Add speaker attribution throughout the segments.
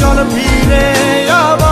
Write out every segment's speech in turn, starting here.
Speaker 1: চল ফিরে আবার।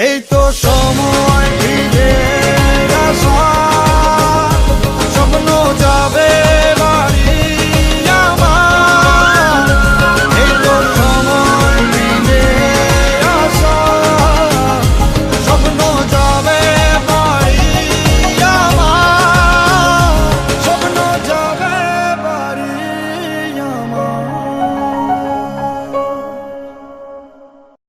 Speaker 1: এই তো সময়